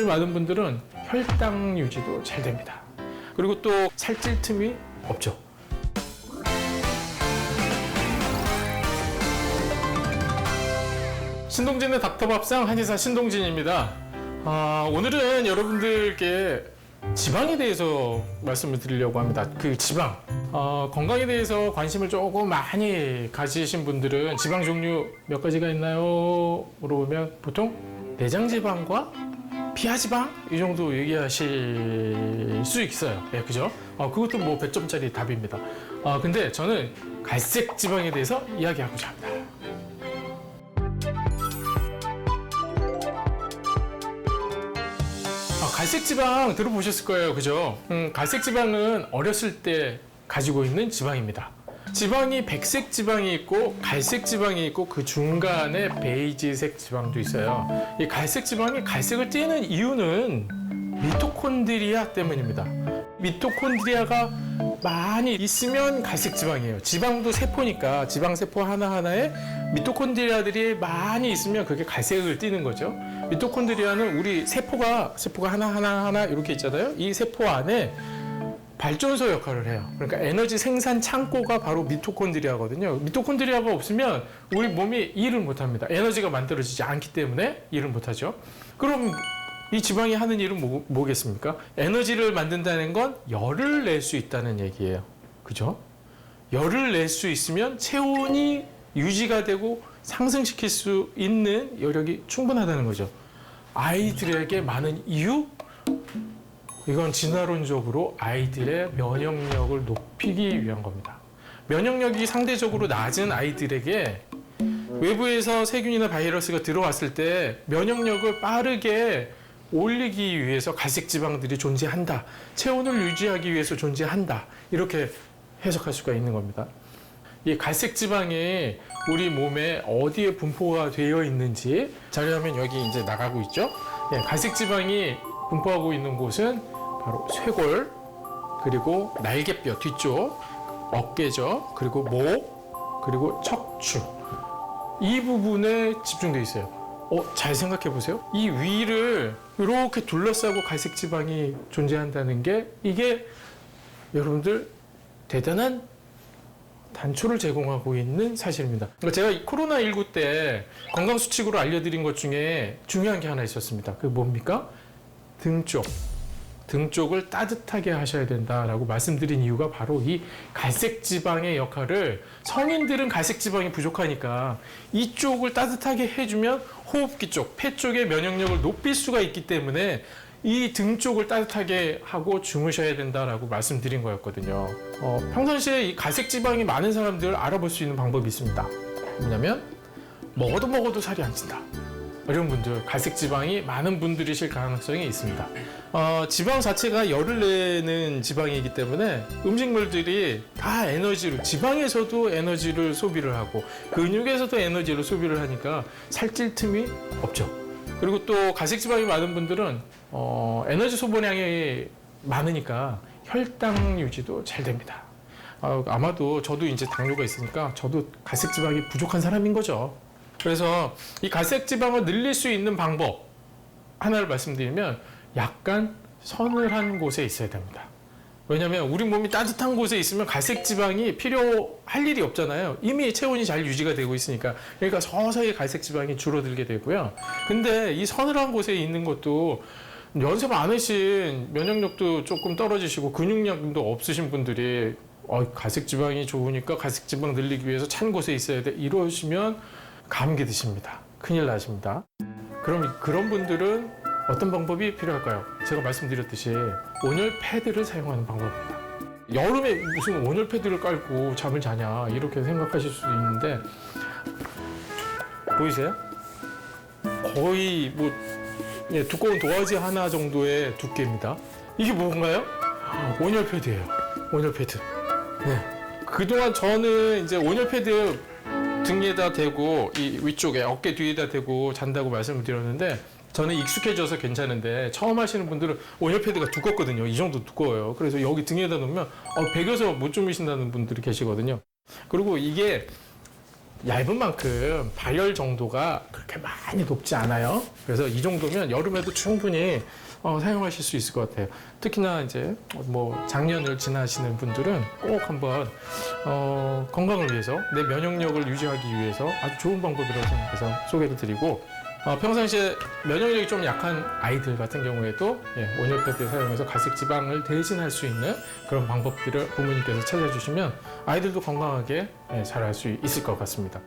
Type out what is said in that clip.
많은 분들은 혈당 유지도 잘 됩니다. 그리고 또 살찔 틈이 없죠. 신동진의 닥터밥상 한의사 신동진입니다. 아, 오늘은 여러분들께 지방에 대해서 말씀을 드리려고 합니다. 그 지방. 어, 건강에 대해서 관심을 조금 많이 가지신 분들은 지방 종류 몇 가지가 있나요? 물어보면 보통 내장지방과 피하지방 이 정도 얘기하실 수 있어요. 예, 그죠? 어, 그것도 뭐 100점짜리 답입니다. 아, 근데 저는 갈색 지방에 대해서 이야기하고자 합니다. 아, 갈색 지방 들어보셨을 거예요. 그죠? 음, 갈색 지방은 어렸을 때 가지고 있는 지방입니다. 지방이 백색 지방이 있고 갈색 지방이 있고 그 중간에 베이지색 지방도 있어요. 이 갈색 지방이 갈색을 띠는 이유는 미토콘드리아 때문입니다. 미토콘드리아가 많이 있으면 갈색 지방이에요. 지방도 세포니까 지방 세포 하나하나에 미토콘드리아들이 많이 있으면 그게 갈색을 띠는 거죠. 미토콘드리아는 우리 세포가 세포가 하나하나 하나 이렇게 있잖아요. 이 세포 안에 발전소 역할을 해요. 그러니까 에너지 생산 창고가 바로 미토콘드리아거든요. 미토콘드리아가 없으면 우리 몸이 일을 못 합니다. 에너지가 만들어지지 않기 때문에 일을 못 하죠. 그럼 이 지방이 하는 일은 뭐, 뭐겠습니까? 에너지를 만든다는 건 열을 낼 수 있다는 얘기예요. 그죠? 열을 낼 수 있으면 체온이 유지가 되고 상승시킬 수 있는 여력이 충분하다는 거죠. 아이들에게 많은 이유? 이건 진화론적으로 아이들의 면역력을 높이기 위한 겁니다. 면역력이 상대적으로 낮은 아이들에게 외부에서 세균이나 바이러스가 들어왔을 때 면역력을 빠르게 올리기 위해서 갈색 지방들이 존재한다. 체온을 유지하기 위해서 존재한다. 이렇게 해석할 수가 있는 겁니다. 이 갈색 지방이 우리 몸에 어디에 분포가 되어 있는지 자료하면 여기 이제 나가고 있죠. 예, 갈색 지방이 분포하고 있는 곳은 바로 쇄골 그리고 날개뼈 뒤쪽 어깨죠. 그리고 목 그리고 척추 이 부분에 집중돼 있어요. 어, 잘 생각해 보세요. 이 위를 이렇게 둘러싸고 갈색 지방이 존재한다는 게 이게 여러분들 대단한 단초를 제공하고 있는 사실입니다. 그러니까 제가 이 코로나19 때 건강 수칙으로 알려드린 것 중에 중요한 게 하나 있었습니다. 그게 뭡니까? 등 쪽. 등 쪽을 따뜻하게 하셔야 된다라고 말씀드린 이유가 바로 이 갈색 지방의 역할을 성인들은 갈색 지방이 부족하니까 이쪽을 따뜻하게 해주면 호흡기 쪽, 폐 쪽의 면역력을 높일 수가 있기 때문에 이 등 쪽을 따뜻하게 하고 주무셔야 된다라고 말씀드린 거였거든요. 어, 평상시에 이 갈색 지방이 많은 사람들 알아볼 수 있는 방법이 있습니다. 뭐냐면 먹어도 먹어도 살이 안 찐다. 이런 분들 갈색 지방이 많은 분들이실 가능성이 있습니다. 어, 지방 자체가 열을 내는 지방이기 때문에 음식물들이 다 에너지를 지방에서도 에너지를 소비를 하고 근육에서도 에너지를 소비를 하니까 살찔 틈이 없죠. 그리고 또 갈색 지방이 많은 분들은 어, 에너지 소모량이 많으니까 혈당 유지도 잘 됩니다. 어, 아마도 저도 이제 당뇨가 있으니까 저도 갈색 지방이 부족한 사람인 거죠. 그래서 이 갈색 지방을 늘릴 수 있는 방법 하나를 말씀드리면 약간 서늘한 곳에 있어야 됩니다. 왜냐하면 우리 몸이 따뜻한 곳에 있으면 갈색 지방이 필요할 일이 없잖아요. 이미 체온이 잘 유지가 되고 있으니까. 그러니까 서서히 갈색 지방이 줄어들게 되고요. 근데 이 서늘한 곳에 있는 것도 연세 많으신 면역력도 조금 떨어지시고 근육량도 없으신 분들이 어, 갈색 지방이 좋으니까 갈색 지방 늘리기 위해서 찬 곳에 있어야 돼. 이러시면 감기 드십니다. 큰일 나십니다. 그럼 그런 분들은 어떤 방법이 필요할까요? 제가 말씀드렸듯이 온열 패드를 사용하는 방법입니다. 여름에 무슨 온열 패드를 깔고 잠을 자냐 이렇게 생각하실 수도 있는데 보이세요? 거의 뭐 예, 두꺼운 도화지 하나 정도의 두께입니다. 이게 뭔가요? 온열 패드예요. 온열 패드. 네. 그동안 저는 이제 온열 패드 등에다 대고 이 위쪽에 어깨 뒤에다 대고 잔다고 말씀을 드렸는데 저는 익숙해져서 괜찮은데 처음 하시는 분들은 온열 패드가 두껍거든요. 이 정도 두꺼워요. 그래서 여기 등에다 놓으면 어, 베겨서 못 주무신다는 분들이 계시거든요. 그리고 이게 얇은 만큼 발열 정도가 그렇게 많이 높지 않아요. 그래서 이 정도면 여름에도 충분히 어, 사용하실 수 있을 것 같아요. 특히나 이제 뭐 작년을 지나시는 분들은 꼭 한번 어, 건강을 위해서 내 면역력을 유지하기 위해서 아주 좋은 방법이라고 생각해서 소개를 드리고 어, 평상시에 면역력이 좀 약한 아이들 같은 경우에도 예, 온열팩을 사용해서 갈색 지방을 대신할 수 있는 그런 방법들을 부모님께서 찾아주시면 아이들도 건강하게 예, 자랄 수 있을 것 같습니다.